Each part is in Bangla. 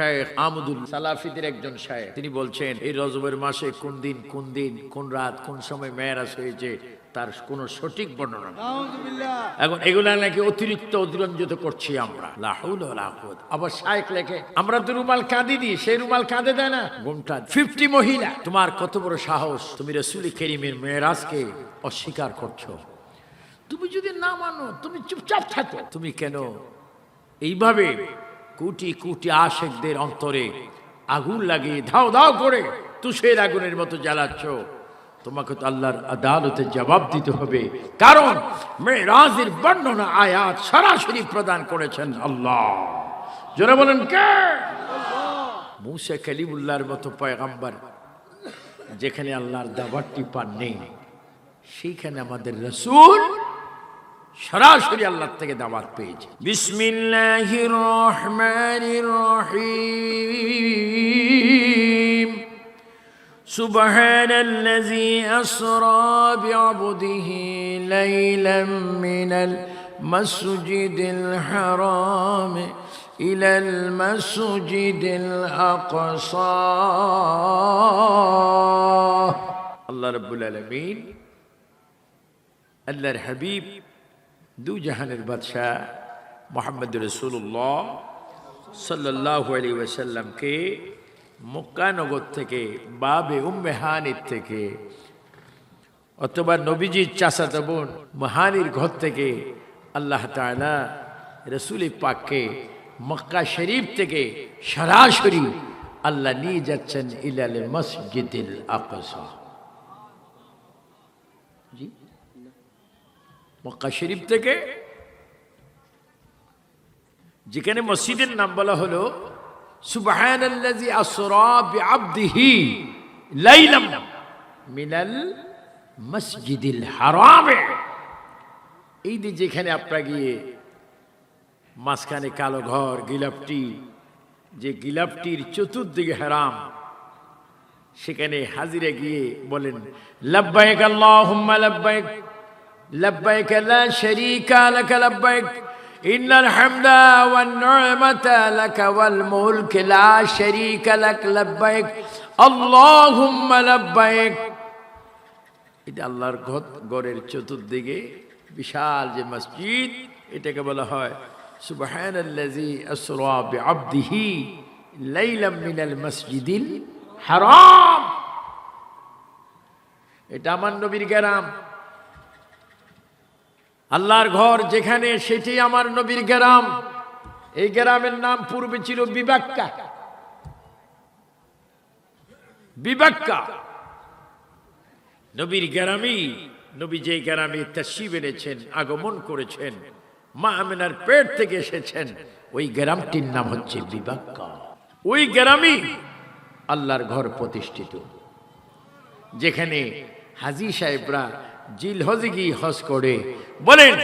শায়েখ আমদুল সালাফিদের একজন শায়েখ। তিনি বলছেন এই রজবের মাসে কোন দিন কোন দিন কোন রাত কোন সময় মেয়েরাজ হয়েছে তার কোনো সঠিক বর্ণনা নেই। এখন এগুলা নাকি অতিরিক্ত অতিরঞ্জিত করছি আমরা। লা হাওলা আবার শায়েখ লেখে আমরা তো রুমাল কাঁদি দিই সেই রুমাল কাঁদে দেয় না। ঘুমটা ফিফটি মহিলা তোমার কত বড় সাহস তুমি রসুল করিমের মেয়েরাজকে অস্বীকার করছ। তুমি যদি না মানো তুমি চুপচাপ থাকো। তুমি কেন এইভাবে কোটি কোটি আশেকদের অন্তরে আগুন লাগিয়ে ধাও ধাও করে তুষের আগুনের মতো জ্বালাচ্ছ। তোমাকে তো আল্লাহর আদালতে জবাব দিতে হবে। কারণ মেয়েরাজের বর্ণনা আয়াত সরাসরি প্রদান করেছেন আল্লাহ। জোরে বলেন কে? মুসা কালিমুল্লাহর মতো পয়গাম্বার যেখানে আল্লাহর দাবারটি পান নেই সেইখানে আমাদের রসুল সরাসরি আল্লাহ থেকে দাওয়াত পেয়েছে বিসমিল্লাহির রহমানির রহিম سبحان الذي أسرى بعبده ليلا من المسجد الحرام إلى المسجد الأقصى الله رب العالمين আল্লাহর হাবিব দু জাহানের বাদশাহ মোহাম্মদ রসুল্লাহ সাল্লাহ আলী ওয়াসাল্লামকে মক্কানগর থেকে, বাবে উম্মেহানির থেকে অথবা নবীজির চাষাত বোন মহানির ঘর থেকে আল্লাহ তালা রসুল পাককে মক্কা শরীফ থেকে সরাসরি আল্লাহ নিয়ে যাচ্ছেন ইলালে মসজিদিল আকসা। মক্কা শরীফ থেকে, যেখানে মসজিদের নাম বলা হলো আসরা মিনাল হারামে। যেখানে আপনারা গিয়ে মাঝখানে কালো ঘর, গিলাপটি, যে গিলাপটির চতুর্দিকে হারাম, সেখানে হাজিরে গিয়ে বলেন লব্বাইক আল্লাহুম্মা লব্বাইক لبيك لا شريك لك لبيك إن الحمد والنعمة لك والملك لا شريك لك لبيك اللهم لبيك এটা আল্লাহর ঘর গড়ের চতুর্দিকে বিশাল যে মসজিদ এটাকে বলা হয় সুবহানাল্লাযী আসরা বিআবদিহি লাইলাম মিনাল মসজিদিল হারাম এটা আমার নবীর গ্রাম আল্লাহর ঘর যেখানে, সেটি আমার নবীর গ্রাম। এই গ্রামের নাম পূর্বে ছিল বিবাক্কা। বিবাক্কা। নবীর গ্রামই নবী যে গ্রামে তশিব এনেছেন, আগমন করেছেন, মা আমিনার পেট থেকে এসেছেন, ওই গ্রামটির নাম হচ্ছে বিবাক্কা। ওই গ্রামই আল্লাহর ঘর প্রতিষ্ঠিত। যেখানে হাজি সাহেবরা জিল হজে গিয়ে হজ করে। বলেন,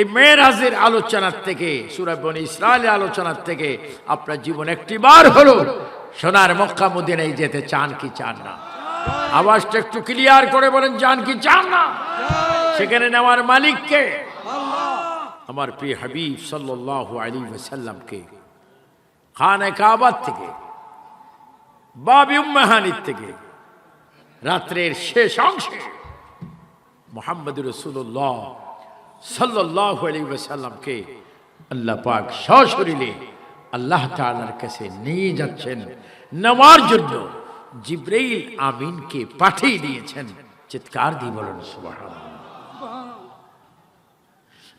এই মেয়েরাজের আলোচনার থেকে সুরাবন ইসরায়েলের আলোচনার থেকে আপনার জীবন একটি বার হলো, সোনার মক্কা মদিনায় যেতে চান কি চান না? আওয়াজটা একটু ক্লিয়ার করে বলেন চান কি চান না? সেখানে নেওয়ার মালিককে, আমার প্রিয় হাবিব সাল্লাল্লাহু আলী ওয়াসাল্লামকে, খানে কাবার থেকে, বাবি উম্মাহানির থেকে, রাত্রের শেষ অংশে মোহাম্মদ রসুল্লাহ সাল্লাহ আলী সাল্লামকে আল্লাহ পাক সশরীরে আল্লাহ তালার কাছে নিয়ে যাচ্ছেন। নেওয়ার জন্য জিব্রাইল আমিনকে পাঠিয়ে দিয়েছেন। চিৎকার দিয়ে বলেন সুবাহ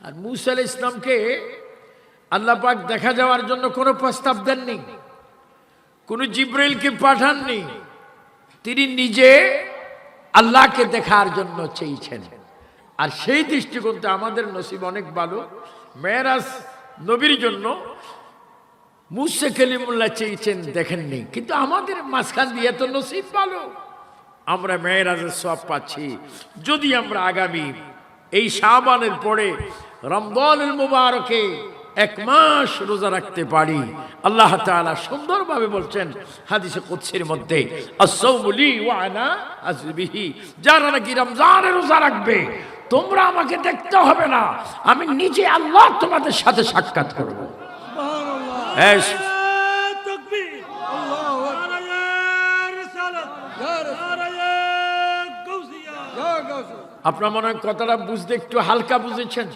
আর মুসা আলাইহিস ইসলামকে আল্লাহ পাক দেখা যাওয়ার জন্য কোনো প্রস্তাব দেননি। কোনো জিব্রাইলকে পাঠাননি। তিনি নিজে আল্লাহকে দেখার জন্য চেয়েছেন। আর সেই দৃষ্টিকোণ থেকে আমাদের নসিব অনেক ভালো। মেয়েরাজ নবীর জন্য মুসে কলিমুল্লাহ চেয়েছেন, দেখেননি। কিন্তু আমাদের মাঝখান দিয়ে তো নসিব ভালো। আমরা মেয়েরাজের সব পাচ্ছি। যদি আমরা আগামী এই শাবানের পরে রমদানুল মুবারকে এক মাস রোজা রাখতে পারি। আল্লাহ তাআলা সুন্দরভাবে বলছেন হাদিসে কুৎসির মধ্যে যারা নাকি রমজানে রোজা রাখবে তোমরা আমাকে দেখতে হবে না। আমি নিজে আল্লাহ তোমাদের সাথে সাক্ষাৎ করব। হ্যাঁ, আপনার মনে হয় কথাটা বুঝতে একটু হালকা বুঝেছেন?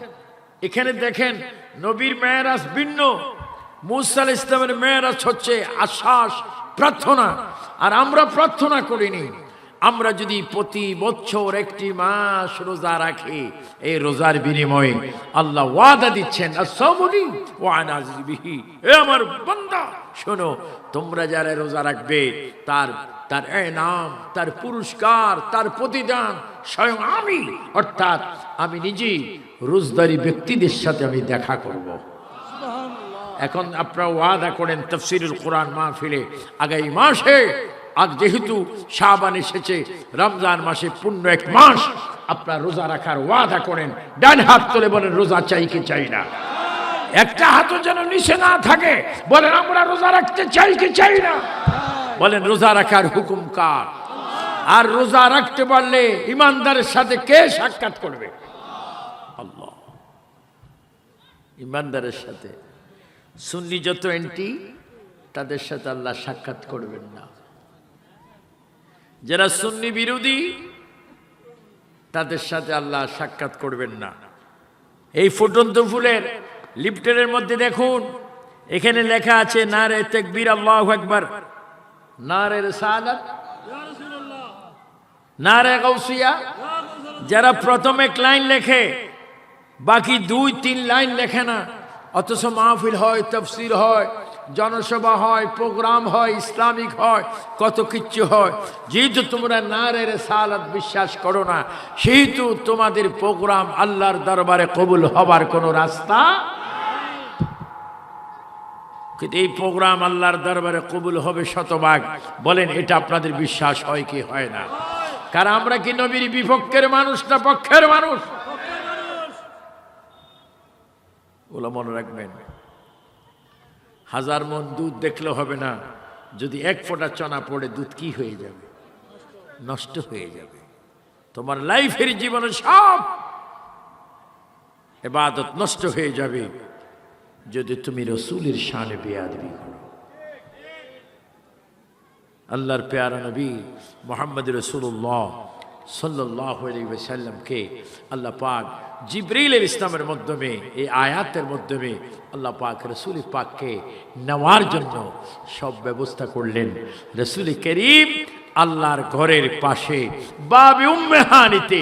এখানে দেখেন নবীর মেয়েরাজ ভিন্ন। মুসাল ইসলামের মেয়েরাজ হচ্ছে আশ্বাস, প্রার্থনা। আর আমরা প্রার্থনা করিনি। আমরা যদি প্রতি বছর একটি মাস রোজা রাখি, এই রোজার বিনিময়ে আল্লাহ ওয়াদা দিচ্ছেন আমার বান্দা, শোনো, তোমরা যারা রোজা রাখবে, তার তার নাম তার পুরস্কার, তার প্রতিদান স্বয়ং আমি। অর্থাৎ আমি নিজেই রোজদারি ব্যক্তিদের সাথে আমি দেখা করব। এখন আপনারা ওয়াদা করেন তফসিরুল কোরআন মাহফিলে, আগামী মাসে, আজ যেহেতু শাবান এসেছে, রমজান মাসে পূর্ণ এক মাস, আপনার রোজা রাখার ওয়াদা করেন। ডান হাত তুলে বলেন, রোজা চাই কি চাই না? একটা হাতও যেন নিচে না থাকে, বলেন, আমরা রোজা রাখতে চাই কি চাই না? বলেন, রোজা রাখার হুকুম কার? আর রোজা রাখতে পারলে ইমানদারের সাথে কে সাক্ষাৎ করবে? আল্লাহ। ইমানদারের সাথে। সুন্নি যত এন্টি তাদের সাথে আল্লাহ সাক্ষাৎ করবেন না। যারা সুন্নি বিরোধী, তাদের সাথে আল্লাহ সাক্ষাৎ করবেন না। এই ফুটন্ত ফুলের লিফটের মধ্যে দেখুন, এখানে লেখা আছে না রে তেকবীর আল্লাহ একবার না রে সালাত না রে গৌসিয়া যারা প্রথম এক লাইন লেখে বাকি দুই তিন লাইন লেখে না। অথচ মাহফিল হয় তফসির হয় জনসভা হয় প্রোগ্রাম হয় ইসলামিক হয় কত কিচ্ছু হয়। যেহেতু তোমরা না রে সালাত বিশ্বাস করো না সেহেতু তোমাদের প্রোগ্রাম আল্লাহর দরবারে কবুল হবার কোনো রাস্তা কিন্তু এই প্রোগ্রাম আল্লাহর দরবারে কবুল হবে শতভাগ। বলেন, এটা আপনাদের বিশ্বাস হয় কি হয় না? কারণ আমরা কি নবীর বিপক্ষের মানুষ না পক্ষের মানুষ? ওগুলো মনে রাখবেন, হাজার মন দুধ দেখলে হবে না, যদি এক ফোঁটা চনা পড়ে দুধ কি হয়ে যাবে? নষ্ট হয়ে যাবে। তোমার লাইফের জীবনে সব এবাদত নষ্ট হয়ে যাবে। যদি তুমি রসুলের শানে বেয়াদবি করো। আল্লাহর পেয়ারা নবী মোহাম্মদ রসুল্লাহ সাল্লাহ সাল্লামকে আল্লাহ পাক জিব্রিলের ইসলামের মাধ্যমে, এই আয়াতের মাধ্যমে আল্লাহ পাক রসুল পাককে নেওয়ার জন্য সব ব্যবস্থা করলেন। রসুল করিম আল্লাহর ঘরের পাশে বাবে উম্মেহানিতে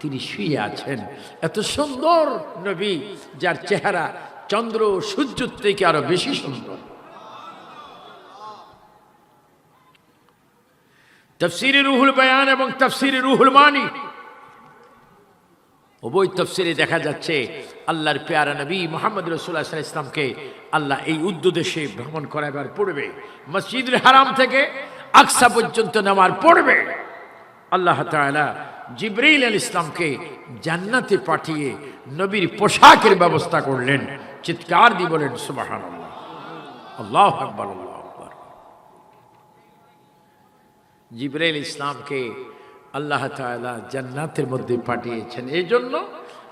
তিনি শুয়ে আছেন। এত সুন্দর নবী, যার চেহারা চন্দ্র সূর্য থেকে আরও বেশি সুন্দর। তফসিরে রুহুল বয়ান এবং তফসিরে রুহুল মানি। উভয় তফসিরে দেখা যাচ্ছে আল্লাহর পেয়ারা নবী মোহাম্মদ রসুল্লাহ ইসলামকে আল্লাহ এই উদ্যোদেশে ভ্রমণ করাবার পড়বে মসজিদুল হারাম থেকে আকসা পর্যন্ত নেওয়ার পড়বে আল্লাহ তাআলা জিব্রাইল আল ইসলামকে জান্নাতে পাঠিয়ে নবীর পোশাকের ব্যবস্থা করলেন। চিৎকার দিয়ে বলেন সুবাহান আল্লাহ আল্লাহ জিব্রাইল ইসলামকে আল্লাহ তাআলা জান্নাতের মধ্যে পাঠিয়েছেন। এই জন্য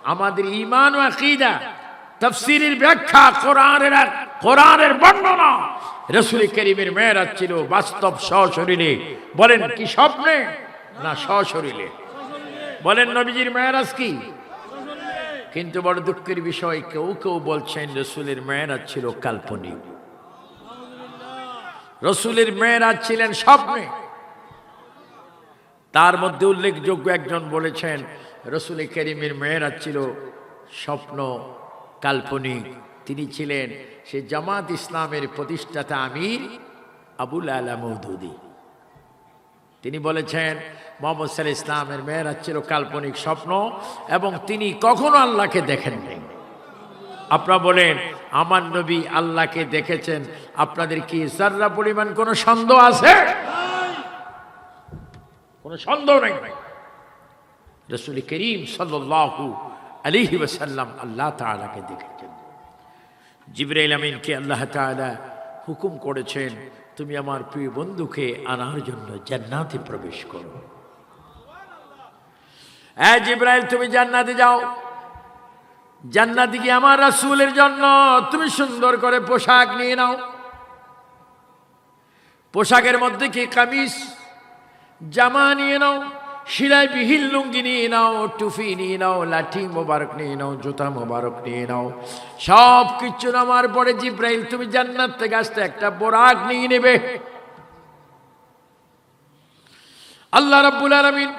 আমাদের ইমান ও আকিদা তফসিরের ব্যাখ্যা কোরআনের কোরআনের বর্ণনা রসুল করিমের মেয়েরা ছিল বাস্তব সশরীরে। বলেন, কি স্বপ্নে না সশরীরে? বলেন নবীজির মেয়েরাজ কি? কিন্তু বড় দুঃখের বিষয়, কেউ কেউ বলছেন রসুলের মেয়েরাজ ছিল কাল্পনিক। রসুলের মেয়েরাজ ছিলেন স্বপ্নে তার মধ্যে উল্লেখযোগ্য একজন বলেছেন, রসুল করিমের মেয়েরা ছিল স্বপ্ন, কাল্পনিক। তিনি ছিলেন সে জামাত ইসলামের প্রতিষ্ঠাতা আমির আবুল আলা মৌদুদি। তিনি বলেছেন মোহাম্মদ সাল ইসলামের মেয়েরা ছিল কাল্পনিক স্বপ্ন এবং তিনি কখনো আল্লাহকে দেখেন দেখেননি। আপনারা বলেন, আমার নবী আল্লাহকে দেখেছেন, আপনাদের কি সার্রা পরিমাণ কোনো সন্দেহ আছে? কোনো সন্দেহ নেই। রসুল করিম সাল্লাহু আলিহি ওসাল্লাম আল্লাহ তালাকে দেখেছেন। জিবরাইল আমিনকে আল্লাহ তালা হুকুম করেছেন, তুমি আমার প্রিয় বন্ধুকে আনার জন্য জান্নাতে প্রবেশ করো। হ্যাঁ জিব্রাইল, তুমি জান্নাতে যাও। জান্নাতে গিয়ে আমার রাসুলের জন্য তুমি সুন্দর করে পোশাক নিয়ে নাও। পোশাকের মধ্যে কি কামিজ, জামা নিয়ে নাও শিরায় বিহিল লুঙ্গি নিয়ে নাও টুফি নিয়ে নাও, লাঠি মোবারক নিয়ে নাও, জুতা মোবারক নিয়ে নাও। সব কিছু নামার পরে জিব্রাইল, তুমি জান্নাত থেকে আসতে একটা বোরাক নিয়ে নেবে। আল্লাহ রাব্বুল আলামিন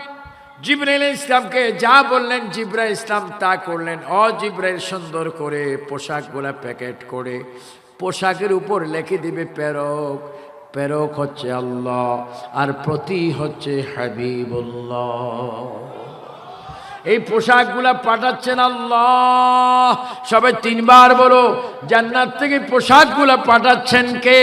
জিব্রাইল ইসলামকে যা বললেন জিব্রা ইসলাম তা করলেন। অ জিব্রাইল, সুন্দর করে পোশাকগুলা প্যাকেট করে পোশাকের উপর লেখে দিবে প্রেরক প্রেরক হচ্ছে আল্লাহ আর প্রতি হচ্ছে হাবিবুল্লাহ। এই পোশাকগুলা পাঠাচ্ছেন আল্লাহ। সবাই তিনবার বলো, জান্নাত থেকে পোশাকগুলা পাঠাচ্ছেন কে?